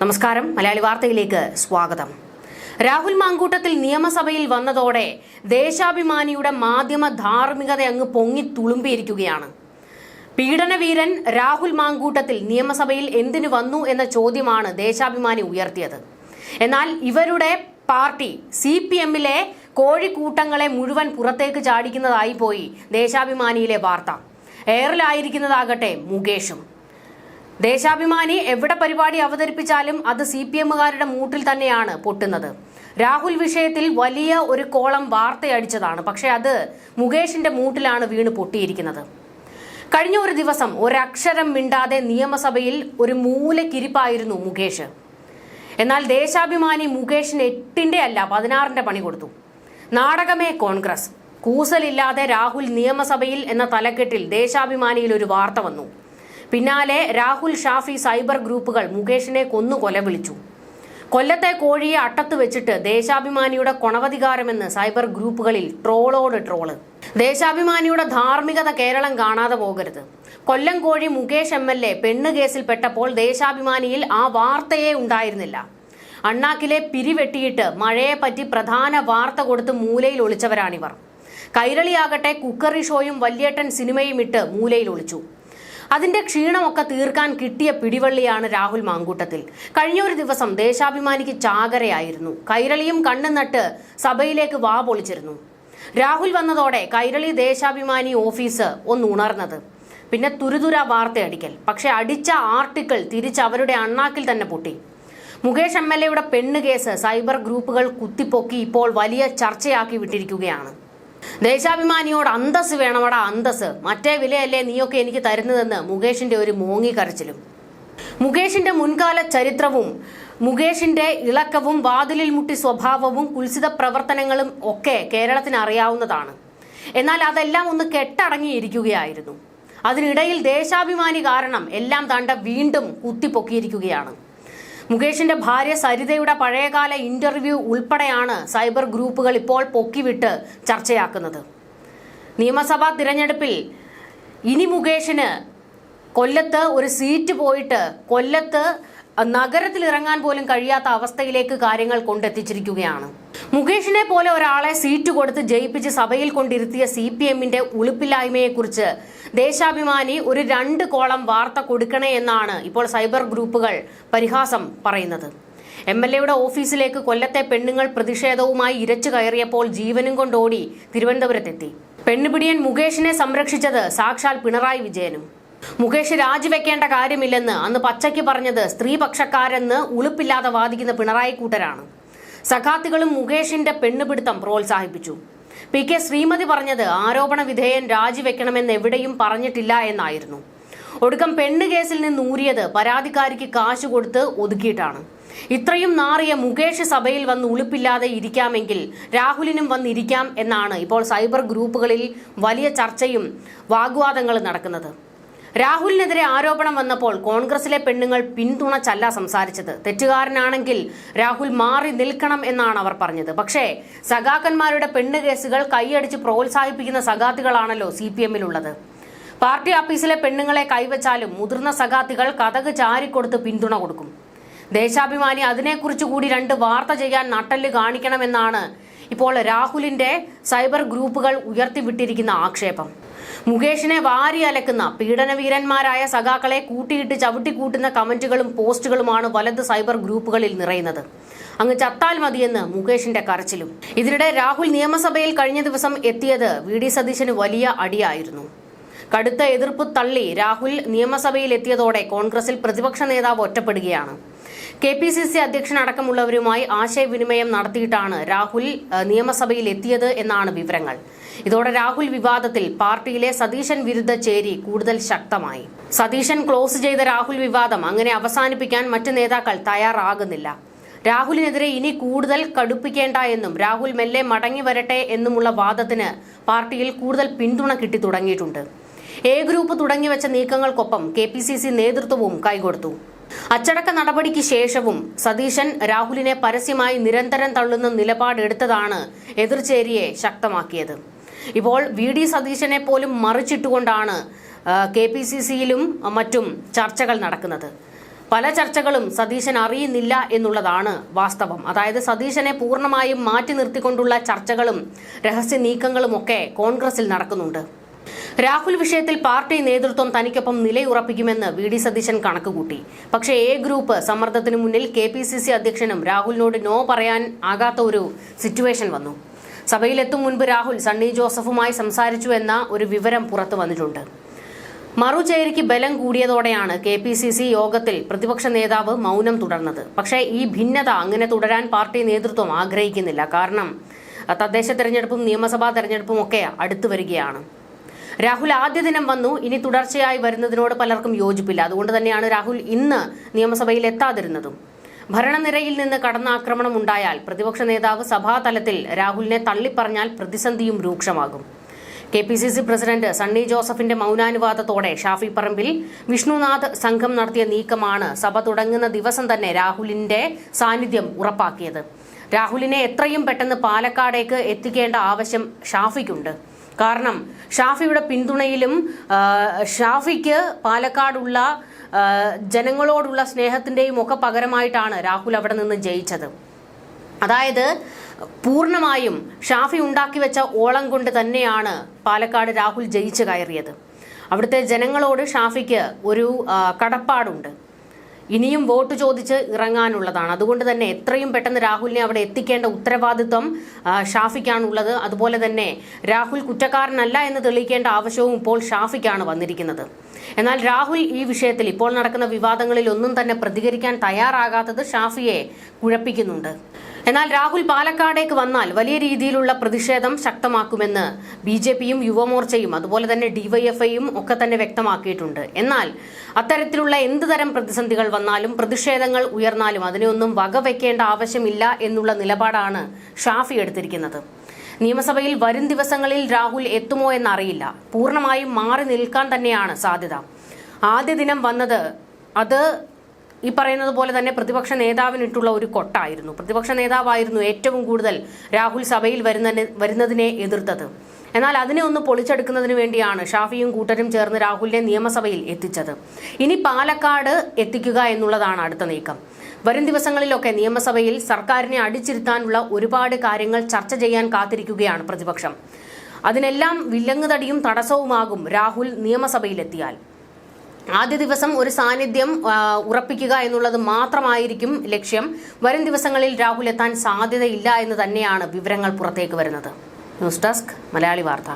നമസ്കാരം. മലയാളി വാർത്തയിലേക്ക് സ്വാഗതം. രാഹുൽ മാങ്കൂട്ടത്തിൽ നിയമസഭയിൽ വന്നതോടെ ദേശാഭിമാനിയുടെ മാധ്യമ ധാർമ്മികത അങ്ങ് പൊങ്ങി തുളുമ്പിയിരിക്കുകയാണ്. പീഡനവീരൻ രാഹുൽ മാങ്കൂട്ടത്തിൽ നിയമസഭയിൽ എന്തിനു വന്നു എന്ന ചോദ്യമാണ് ദേശാഭിമാനി ഉയർത്തിയത്. എന്നാൽ ഇവരുടെ പാർട്ടി സി പി എമ്മിലെ കോഴിക്കൂട്ടങ്ങളെ മുഴുവൻ പുറത്തേക്ക് ചാടിക്കുന്നതായി പോയി ദേശാഭിമാനിയിലെ വാർത്ത. എയറിലായിരിക്കുന്നതാകട്ടെ മുകേഷും. ദേശാഭിമാനി എവിടെ പരിപാടി അവതരിപ്പിച്ചാലും അത് സി പി എമ്മുകാരുടെ മൂട്ടിൽ തന്നെയാണ് പൊട്ടുന്നത്. രാഹുൽ വിഷയത്തിൽ വലിയ ഒരു കോളം വാർത്തയടിച്ചതാണ്. പക്ഷേ അത് മുകേഷിന്റെ മൂട്ടിലാണ് വീണ് പൊട്ടിയിരിക്കുന്നത്. കഴിഞ്ഞ ഒരു ദിവസം ഒരക്ഷരം മിണ്ടാതെ നിയമസഭയിൽ ഒരു മൂലക്കിരിപ്പായിരുന്നു മുകേഷ്. എന്നാൽ ദേശാഭിമാനി മുകേഷിന് എട്ടിന്റെ അല്ല പതിനാറിന്റെ പണി കൊടുത്തു. നാടകമേ കോൺഗ്രസ്. കൂസലില്ലാതെ രാഹുൽ നിയമസഭയിൽ എന്ന തലക്കെട്ടിൽ ദേശാഭിമാനിയിൽ ഒരു വാർത്ത വന്നു. പിന്നാലെ രാഹുൽ ഷാഫി സൈബർ ഗ്രൂപ്പുകൾ മുകേഷിനെ കൊന്നു കൊല വിളിച്ചു. കൊല്ലത്തെ കോഴിയെ അട്ടത്ത് വെച്ചിട്ട് ദേശാഭിമാനിയുടെ കൊണവധികാരമെന്ന് സൈബർ ഗ്രൂപ്പുകളിൽ ട്രോളോട് ട്രോൾ. ദേശാഭിമാനിയുടെ ധാർമ്മികത കേരളം കാണാതെ പോകരുത്. കൊല്ലം കോഴി മുകേഷ് എം എൽ എ പെണ്ണ് കേസിൽ പെട്ടപ്പോൾ ദേശാഭിമാനിയിൽ ആ വാർത്തയെ ഉണ്ടായിരുന്നില്ല. അണ്ണാക്കിലെ പിരിവെട്ടിയിട്ട് മഴയെ പറ്റി പ്രധാന വാർത്ത കൊടുത്ത് മൂലയിൽ ഒളിച്ചവരാണിവർ. കൈരളിയാകട്ടെ കുക്കറി ഷോയും വല്യേട്ടൻ സിനിമയും ഇട്ട് മൂലയിൽ ഒളിച്ചു. അതിന്റെ ക്ഷീണമൊക്കെ തീർക്കാൻ കിട്ടിയ പിടിവള്ളിയാണ് രാഹുൽ മാങ്കൂട്ടത്തിൽ. കഴിഞ്ഞ ഒരു ദിവസം ദേശാഭിമാനിക്ക് ചാകരയായിരുന്നു. കൈരളിയും കണ്ണു നട്ട് സഭയിലേക്ക് വാ പൊളിച്ചിരുന്നു. രാഹുൽ വന്നതോടെ കൈരളി ദേശാഭിമാനി ഓഫീസ് ഒന്ന് ഉണർന്നത്. പിന്നെ തുരുതുര വാർത്തയടിക്കൽ. പക്ഷെ അടിച്ച ആർട്ടിക്കിൾ തിരിച്ച് അവരുടെ അണ്ണാക്കിൽ തന്നെ പൊട്ടി. മുകേഷ് എം എൽ എയുടെ പെണ്ണ് കേസ് സൈബർ ഗ്രൂപ്പുകൾ കുത്തിപ്പൊക്കി ഇപ്പോൾ വലിയ ചർച്ചയാക്കി വിട്ടിരിക്കുകയാണ്. ദേശാഭിമാനിയോട് അന്തസ് വേണമടാ അന്തസ് മറ്റേ വിലയല്ലേ നീയൊക്കെ എനിക്ക് തരുന്നതെന്ന് മുകേഷിന്റെ ഒരു മോങ്ങി കരച്ചിലും മുകേഷിന്റെ മുൻകാല ചരിത്രവും മുകേഷിന്റെ ഇളക്കവും വാതിലിൽ മുട്ടി സ്വഭാവവും കുൽസിത പ്രവർത്തനങ്ങളും ഒക്കെ കേരളത്തിന് അറിയാവുന്നതാണ്. എന്നാൽ അതെല്ലാം ഒന്ന് കെട്ടടങ്ങിയിരിക്കുകയായിരുന്നു. അതിനിടയിൽ ദേശാഭിമാനി കാരണം എല്ലാം താണ്ട വീണ്ടും കുത്തിപ്പൊക്കിയിരിക്കുകയാണ്. മുകേഷിന്റെ ഭാര്യ സരിതയുടെ പഴയകാല ഇന്റർവ്യൂ ഉൾപ്പെടെയാണ് സൈബർ ഗ്രൂപ്പുകൾ ഇപ്പോൾ പൊക്കിവിട്ട് ചർച്ചയാക്കുന്നത്. നിയമസഭാ തിരഞ്ഞെടുപ്പിൽ ഇനി മുകേഷിന് കൊല്ലത്ത് ഒരു സീറ്റ് പോയിട്ട് കൊല്ലത്ത് നഗരത്തിൽ ഇറങ്ങാൻ പോലും കഴിയാത്ത അവസ്ഥയിലേക്ക് കാര്യങ്ങൾ കൊണ്ടെത്തിച്ചിരിക്കുകയാണ്. മുകേഷിനെ പോലെ ഒരാളെ സീറ്റ് കൊടുത്ത് ജയിപ്പിച്ച് സഭയിൽ കൊണ്ടിരുത്തിയ സി പി എമ്മിന്റെ ഉളുപ്പില്ലായ്മയെക്കുറിച്ച് ദേശാഭിമാനി ഒരു രണ്ട് കോളം വാർത്ത കൊടുക്കണേ എന്നാണ് ഇപ്പോൾ സൈബർ ഗ്രൂപ്പുകൾ പരിഹാസം പറയുന്നത്. എം എൽ എയുടെ ഓഫീസിലേക്ക് കൊല്ലത്തെ പെണ്ണുങ്ങൾ പ്രതിഷേധവുമായി ഇരച്ചു കയറിയപ്പോൾ ജീവനും കൊണ്ടോടി തിരുവനന്തപുരത്തെത്തി. പെണ്ണുപിടിയൻ മുകേഷിനെ സംരക്ഷിച്ചത് സാക്ഷാൽ പിണറായി വിജയനും. മുകേഷ് രാജിവെക്കേണ്ട കാര്യമില്ലെന്ന് അന്ന് പച്ചയ്ക്ക് പറഞ്ഞത് സ്ത്രീപക്ഷക്കാരെന്ന് ഉളുപ്പില്ലാതെ വാദിക്കുന്ന പിണറായി കൂട്ടരാണ്. സഖാത്തുകളും മുകേഷിന്റെ പെണ്ണുപിടുത്തം പ്രോത്സാഹിപ്പിച്ചു. പി കെ ശ്രീമതി പറഞ്ഞത് ആരോപണ വിധേയൻ രാജിവെക്കണമെന്ന് എവിടെയും പറഞ്ഞിട്ടില്ല എന്നായിരുന്നു. ഒടുക്കം പെണ്ണ് കേസിൽ നിന്ന് ഊരിയത് പരാതിക്കാരിക്ക് കാശ് കൊടുത്ത് ഒതുക്കിയിട്ടാണ്. ഇത്രയും നാറിയ മുകേഷ് സഭയിൽ വന്ന് ഉളുപ്പില്ലാതെ ഇരിക്കാമെങ്കിൽ രാഹുലിനും വന്നിരിക്കാം എന്നാണ് ഇപ്പോൾ സൈബർ ഗ്രൂപ്പുകളിൽ വലിയ ചർച്ചയും വാഗ്വാദങ്ങളും നടക്കുന്നത്. രാഹുലിനെതിരെ ആരോപണം വന്നപ്പോൾ കോൺഗ്രസിലെ പെണ്ണുങ്ങൾ പിന്തുണച്ചല്ല സംസാരിച്ചത്. തെറ്റുകാരനാണെങ്കിൽ രാഹുൽ മാറി നിൽക്കണം എന്നാണ് അവർ പറഞ്ഞത്. പക്ഷേ സഖാക്കന്മാരുടെ പെണ്ണ് കേസുകൾ കൈയടിച്ച് പ്രോത്സാഹിപ്പിക്കുന്ന സഖാത്തികളാണല്ലോ സി പി എമ്മിലുള്ളത്. പാർട്ടി ഓഫീസിലെ പെണ്ണുങ്ങളെ കൈവച്ചാലും മുതിർന്ന സഖാത്തികൾ കഥക് ചാരിക്കൊടുത്ത് പിന്തുണ കൊടുക്കും. ദേശാഭിമാനി അതിനെക്കുറിച്ച് കൂടി രണ്ട് വാർത്ത ചെയ്യാൻ നട്ടൽ കാണിക്കണമെന്നാണ് ഇപ്പോൾ രാഹുലിന്റെ സൈബർ ഗ്രൂപ്പുകൾ ഉയർത്തിവിട്ടിരിക്കുന്ന ആക്ഷേപം. മുകേഷിനെ വാരി അലക്കുന്ന പീഡനവീരന്മാരായ സഖാക്കളെ കൂട്ടിയിട്ട് ചവിട്ടിക്കൂട്ടുന്ന കമന്റുകളും പോസ്റ്റുകളുമാണ് വലത് സൈബർ ഗ്രൂപ്പുകളിൽ നിറയുന്നത്. അങ്ങ് ചത്താൽ മതിയെന്ന് മുകേഷിന്റെ കരച്ചിലും. ഇതിനിടെ രാഹുൽ നിയമസഭയിൽ കഴിഞ്ഞ ദിവസം എത്തിയത് വി ഡി സതീശന് വലിയ അടിയായിരുന്നു. കടുത്ത എതിർപ്പ് തള്ളി രാഹുൽ നിയമസഭയിൽ എത്തിയതോടെ കോൺഗ്രസിൽ പ്രതിപക്ഷ നേതാവ് ഒറ്റപ്പെടുകയാണ്. കെ പി സി സി അധ്യക്ഷനടക്കമുള്ളവരുമായി ആശയവിനിമയം നടത്തിയിട്ടാണ് രാഹുൽ നിയമസഭയിൽ എത്തിയത് എന്നാണ് വിവരങ്ങൾ. ഇതോടെ രാഹുൽ വിവാദത്തിൽ പാർട്ടിയിലെ സതീശൻ വിരുദ്ധ ചേരി കൂടുതൽ ശക്തമായി. സതീശൻ ക്ലോസ് ചെയ്ത രാഹുൽ വിവാദം അങ്ങനെ അവസാനിപ്പിക്കാൻ മറ്റു നേതാക്കൾ തയ്യാറാകുന്നില്ല. രാഹുലിനെതിരെ ഇനി കൂടുതൽ കടുപ്പിക്കേണ്ട എന്നും രാഹുൽ മെല്ലെ മടങ്ങി വരട്ടെ എന്നുമുള്ള വാദത്തിന് പാർട്ടിയിൽ കൂടുതൽ പിന്തുണ കിട്ടി തുടങ്ങിയിട്ടുണ്ട്. എ ഗ്രൂപ്പ് തുടങ്ങിവെച്ച നീക്കങ്ങൾക്കൊപ്പം കെ പി സി സി നേതൃത്വവും കൈകൊടുത്തു. അച്ചടക്ക നടപടിക്ക് ശേഷവും സതീശൻ രാഹുലിനെ പരസ്യമായി നിരന്തരം തള്ളുന്ന നിലപാടെടുത്തതാണ് എതിർചേരിയെ ശക്തമാക്കിയത്. ഇപ്പോൾ വി ഡി സതീശനെ പോലും മറിച്ചിട്ടുകൊണ്ടാണ് കെ പി സി സിയിലും മറ്റും ചർച്ചകൾ നടക്കുന്നത്. പല ചർച്ചകളും സതീശൻ അറിയുന്നില്ല എന്നുള്ളതാണ് വാസ്തവം. അതായത് സതീശനെ പൂർണമായും മാറ്റി നിർത്തിക്കൊണ്ടുള്ള ചർച്ചകളും രഹസ്യ നീക്കങ്ങളും ഒക്കെ കോൺഗ്രസിൽ നടക്കുന്നുണ്ട്. രാഹുൽ വിഷയത്തിൽ പാർട്ടി നേതൃത്വം തനിക്കൊപ്പം നിലയുറപ്പിക്കുമെന്ന് വി ഡി സതീശൻ കണക്കുകൂട്ടി. പക്ഷേ എ ഗ്രൂപ്പ് സമ്മർദ്ദത്തിന് മുന്നിൽ കെ പി സി സി അധ്യക്ഷനും രാഹുലിനോട് നോ പറയാൻ ആകാത്ത ഒരു സിറ്റുവേഷൻ വന്നു. സഭയിലെത്തും മുൻപ് രാഹുൽ സണ്ണി ജോസഫുമായി സംസാരിച്ചു എന്ന ഒരു വിവരം പുറത്തു വന്നിട്ടുണ്ട്. മറുചേരിക്ക് ബലം കൂടിയതോടെയാണ് കെ പി സി സി യോഗത്തിൽ പ്രതിപക്ഷ നേതാവ് മൗനം തുടർന്നത്. പക്ഷേ ഈ ഭിന്നത അങ്ങനെ തുടരാൻ പാർട്ടി നേതൃത്വം ആഗ്രഹിക്കുന്നില്ല. കാരണം തദ്ദേശ തെരഞ്ഞെടുപ്പും നിയമസഭാ തെരഞ്ഞെടുപ്പും ഒക്കെ അടുത്തു വരികയാണ്. രാഹുൽ ആദ്യ ദിനം വന്നു ഇനി തുടർച്ചയായി വരുന്നതിനോട് പലർക്കും യോജിപ്പില്ല. അതുകൊണ്ട് തന്നെയാണ് രാഹുൽ ഇന്ന് നിയമസഭയിൽ എത്താതിരുന്നതും. ഭരണനിരയിൽ നിന്ന് കടന്നാക്രമണം ഉണ്ടായാൽ പ്രതിപക്ഷ നേതാവ് സഭാതലത്തിൽ രാഹുലിനെ തള്ളിപ്പറഞ്ഞാൽ പ്രതിസന്ധിയും രൂക്ഷമാകും. K P C C president Sunny ജോസഫിന്റെ മൗനാനുവാദത്തോടെ ഷാഫി പറമ്പിൽ വിഷ്ണുനാഥ് സംഘം നടത്തിയ നീക്കമാണ് സഭ തുടങ്ങുന്ന ദിവസം തന്നെ രാഹുലിന്റെ സാന്നിധ്യം ഉറപ്പാക്കിയത്. രാഹുലിനെ എത്രയും പെട്ടെന്ന് പാലക്കാടേക്ക് എത്തിക്കേണ്ട ആവശ്യം ഷാഫിക്കുണ്ട്. കാരണം ഷാഫിയുടെ പിന്തുണയിലും ഷാഫിക്ക് പാലക്കാടുള്ള ജനങ്ങളോടുള്ള സ്നേഹത്തിന്റെയും ഒക്കെ പകരമായിട്ടാണ് രാഹുൽ അവിടെ നിന്ന് ജയിച്ചത്. അതായത് പൂർണമായും ഷാഫി ഉണ്ടാക്കി വെച്ച ഓളം കൊണ്ട് തന്നെയാണ് പാലക്കാട് രാഹുൽ ജയിച്ചു കയറിയത്. അവിടുത്തെ ജനങ്ങളോട് ഷാഫിക്ക് ഒരു കടപ്പാടുണ്ട്. ഇനിയും വോട്ട് ചോദിച്ച് ഇറങ്ങാനുള്ളതാണ്. അതുകൊണ്ട് തന്നെ എത്രയും പെട്ടെന്ന് രാഹുലിനെ അവിടെ എത്തിക്കേണ്ട ഉത്തരവാദിത്വം ഷാഫിക്കാണുള്ളത്. അതുപോലെ തന്നെ രാഹുൽ കുറ്റക്കാരനല്ല എന്ന് തെളിയിക്കേണ്ട ആവശ്യവും ഇപ്പോൾ ഷാഫിക്കാണ് വന്നിരിക്കുന്നത്. എന്നാൽ രാഹുൽ ഈ വിഷയത്തിൽ ഇപ്പോൾ നടക്കുന്ന വിവാദങ്ങളിൽ ഒന്നും തന്നെ പ്രതികരിക്കാൻ തയ്യാറാകാത്തത് ഷാഫിയെ കുഴപ്പിക്കുന്നുണ്ട്. എന്നാൽ രാഹുൽ പാലക്കാടേക്ക് വന്നാൽ വലിയ രീതിയിലുള്ള പ്രതിഷേധം ശക്തമാക്കുമെന്ന് ബി ജെ പിയും യുവമോർച്ചയും അതുപോലെ തന്നെ ഡിവൈഎഫ്ഐയും ഒക്കെ തന്നെ വ്യക്തമാക്കിയിട്ടുണ്ട്. എന്നാൽ അത്തരത്തിലുള്ള എന്ത് തരം പ്രതിസന്ധികൾ വന്നാലും പ്രതിഷേധങ്ങൾ ഉയർന്നാലും അതിനെയൊന്നും വകവെക്കേണ്ട ആവശ്യമില്ല എന്നുള്ള നിലപാടാണ് ഷാഫി എടുത്തിരിക്കുന്നത്. നിയമസഭയിൽ വരും ദിവസങ്ങളിൽ രാഹുൽ എത്തുമോ എന്നറിയില്ല. പൂർണമായും മാറി നിൽക്കാൻ തന്നെയാണ് സാധ്യത. ആദ്യ ദിനം വന്നത് അത് ഈ പറയുന്നത് പോലെ തന്നെ പ്രതിപക്ഷ നേതാവിനിട്ടുള്ള ഒരു കൊട്ടായിരുന്നു. പ്രതിപക്ഷ നേതാവായിരുന്നു ഏറ്റവും കൂടുതൽ രാഹുൽ സഭയിൽ വരുന്നതിനെ വരുന്നതിനെ എതിർത്തത്. എന്നാൽ അതിനെ ഒന്ന് പൊളിച്ചെടുക്കുന്നതിന് വേണ്ടിയാണ് ഷാഫിയും കൂട്ടരും ചേർന്ന് രാഹുലിനെ നിയമസഭയിൽ എത്തിച്ചത്. ഇനി പാലക്കാട് എത്തിക്കുക എന്നുള്ളതാണ് അടുത്ത നീക്കം. വരും ദിവസങ്ങളിലൊക്കെ നിയമസഭയിൽ സർക്കാരിനെ അടിച്ചിരുത്താനുള്ള ഒരുപാട് കാര്യങ്ങൾ ചർച്ച ചെയ്യാൻ കാത്തിരിക്കുകയാണ് പ്രതിപക്ഷം. അതിനെല്ലാം വില്ലങ്ങുതടിയും തടസ്സവുമാകും രാഹുൽ നിയമസഭയിലെത്തിയാൽ. ആദ്യ ദിവസം ഒരു സാന്നിധ്യം ഉറപ്പിക്കുക എന്നുള്ളത് മാത്രമായിരിക്കും ലക്ഷ്യം. വരും ദിവസങ്ങളിൽ രാഹുൽ എത്താൻ സാധ്യതയില്ല എന്ന് തന്നെയാണ് വിവരങ്ങൾ പുറത്തേക്ക് വരുന്നത്. ന്യൂസ് ഡെസ്ക് മലയാളി വാർത്ത.